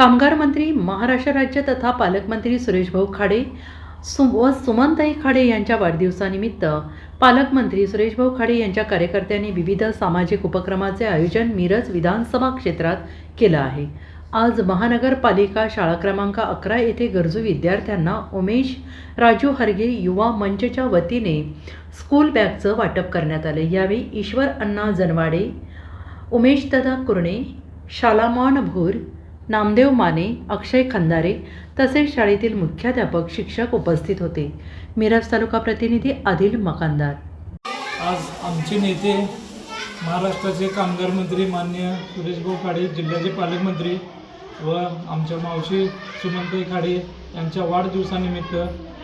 कामगार मंत्री महाराष्ट्र राज्य तथा पालकमंत्री सुरेशभाऊ खाडे सु व सुमनताई खाडे यांच्या वाढदिवसानिमित्त पालकमंत्री सुरेशभाऊ खाडे यांच्या कार्यकर्त्यांनी विविध सामाजिक उपक्रमाचे आयोजन मिरज विधानसभा क्षेत्रात केलं आहे. आज महानगरपालिका शाळा क्रमांक अकरा येथे गरजू विद्यार्थ्यांना उमेश राजू हरगे युवा मंचच्या वतीने स्कूल बॅगचं वाटप करण्यात आले. यावेळी ईश्वर अण्णा जनवाडे उमेश दादा कुर्णे शालामॉन भोर नामदेव माने अक्षय खंदारे तसेच शाळेतील मुख्याध्यापक शिक्षक उपस्थित होते. मिरज तालुका प्रतिनिधी आदिल मकानदार. आज आमचे नेते महाराष्ट्राचे कामगार मंत्री मान्य सुरेशभाऊ खाडे जिल्ह्याचे पालकमंत्री व आमच्या मावशी सुमनताई खाडे यांच्या वाढदिवसानिमित्त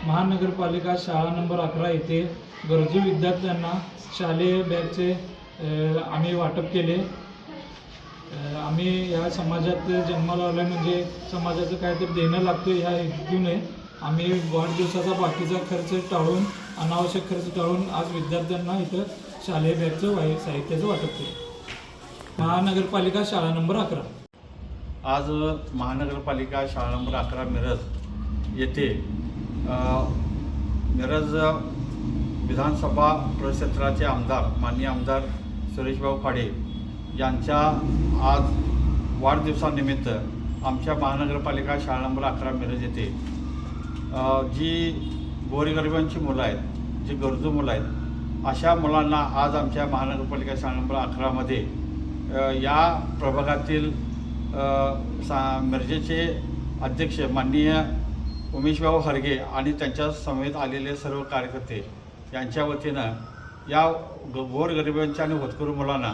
महानगरपालिका शाळा नंबर अकरा येथे गरजू विद्यार्थ्यांना शालेय बॅगचे आम्ही वाटप केले. आम्ही या समाजात जन्माला आलो म्हणजे समाजाचं काहीतरी देणं लागतं ह्या हेतूने. आम्ही वाढदिवसाचा बाकीचा खर्च टाळून अनावश्यक खर्च टाळून आज विद्यार्थ्यांना इथं शालेय बॅगचं वाय साहित्याचं वाटप केलं. महानगरपालिका शाळा नंबर अकरा. आज महानगरपालिका शाळा नंबर अकरा मिरज येथे मिरज विधानसभा प्रक्षेत्राचे आमदार माननीय आमदार सुरेशभाऊ खाडे यांच्या आज वाढदिवसानिमित्त आमच्या महानगरपालिका शाळा नंबर अकरा मिरज येथे जी गोरगरिबांची मुलं आहेत जी गरजू मुलं आहेत अशा मुलांना आज आमच्या महानगरपालिका शाळा नंबर अकरामध्ये या प्रभागातील सा मिरजेचे अध्यक्ष माननीय उमेशभाऊ हरगे आणि त्यांच्या समेत आलेले सर्व कार्यकर्ते यांच्या वतीनं या गोरगरिबांच्या आणि होतकरू मुलांना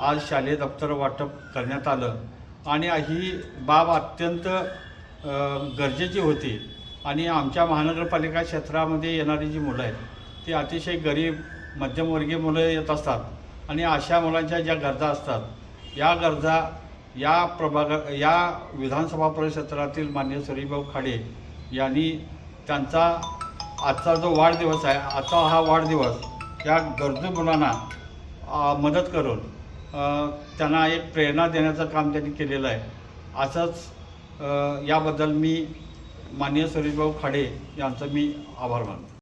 आज शालेय दप्तर वाटप करण्यात आलं. आणि ही बाब अत्यंत गरजेची होती. आणि आमच्या महानगरपालिका क्षेत्रामध्ये येणारी जी मुलं आहेत ती अतिशय गरीब मध्यमवर्गीय मुलं येत असतात. आणि अशा मुलांच्या ज्या गरजा असतात या गरजा या प्रभाग या विधानसभा परिक्षेत्रातील मान्य सुरेशभाऊ खाडे यांनी त्यांचा आजचा जो वाढदिवस आहे आजचा हा वाढदिवस या गरजू मुलांना मदत करून त्यांना एक प्रेरणा देण्याचं काम त्यांनी केलेलं आहे. असंच याबद्दल मी माननीय सुरेशभाऊ खाडे यांचं मी आभार मानतो.